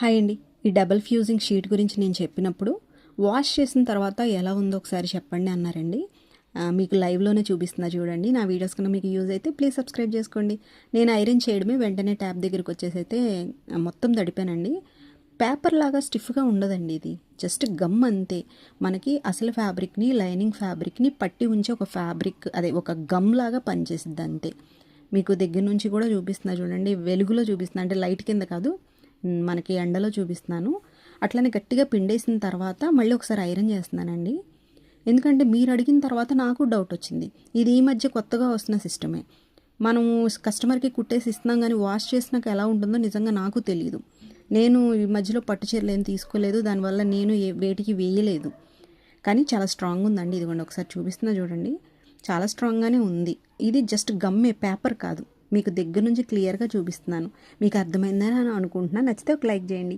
Hi అండి. ఈ double fusing sheet గురించి నేను చెప్పినప్పుడు వాష్ చేసిన తర్వాత ఎలా ఉందో ఒకసారి చెప్పండి అన్నారండి. మీకు లైవ్లోనే చూపిస్తున్నా చూడండి. నా వీడియోస్ కన్నా మీకు యూజ్ అయితే ప్లీజ్ సబ్స్క్రైబ్ చేసుకోండి. నేను ఐరన్ చేయడమే వెంటనే ట్యాప్ దగ్గరికి వచ్చేసి అయితే మొత్తం తడిపానండి. పేపర్ లాగా స్టిఫ్గా ఉండదండి ఇది. జస్ట్ గమ్ అంతే. మనకి అసలు ఫ్యాబ్రిక్ని లైనింగ్ ఫ్యాబ్రిక్ని పట్టి ఉంచే ఒక ఫ్యాబ్రిక్ అదే ఒక గమ్ లాగా పనిచేసిద్ది అంతే మీకు దగ్గర నుంచి కూడా చూపిస్తున్నా చూడండి. వెలుగులో చూపిస్తున్నా. అంటే లైట్ కింద కాదు. మనకి ఎండలో చూపిస్తున్నాను. అట్లనే గట్టిగా పిండేసిన తర్వాత మళ్ళీ ఒకసారి ఐరన్ చేస్తున్నానండి. ఎందుకంటే మీరు అడిగిన తర్వాత నాకు డౌట్ వచ్చింది. ఇది ఈ మధ్య కొత్తగా వస్తున్న సిస్టమే. మనము కస్టమర్కి కుట్టేసి ఇస్తున్నాం కానీ వాష్ చేసినాక ఎలా ఉంటుందో నిజంగా నాకు తెలియదు నేను ఈ మధ్యలో పట్టు చీరలు ఏం తీసుకోలేదు. దానివల్ల నేను ఏ వేటికి వేయలేదు. కానీ చాలా స్ట్రాంగ్ ఉందండి. ఇదిగోండి ఒకసారి చూపిస్తున్నా చూడండి. చాలా స్ట్రాంగ్గానే ఉంది. ఇది జస్ట్ గమ్మే పేపర్ కాదు. మీకు దగ్గర నుంచి క్లియర్గా చూపిస్తున్నాను. మీకు అర్థమైందని అని అనుకుంటున్నా. నచ్చితే ఒక లైక్ చేయండి.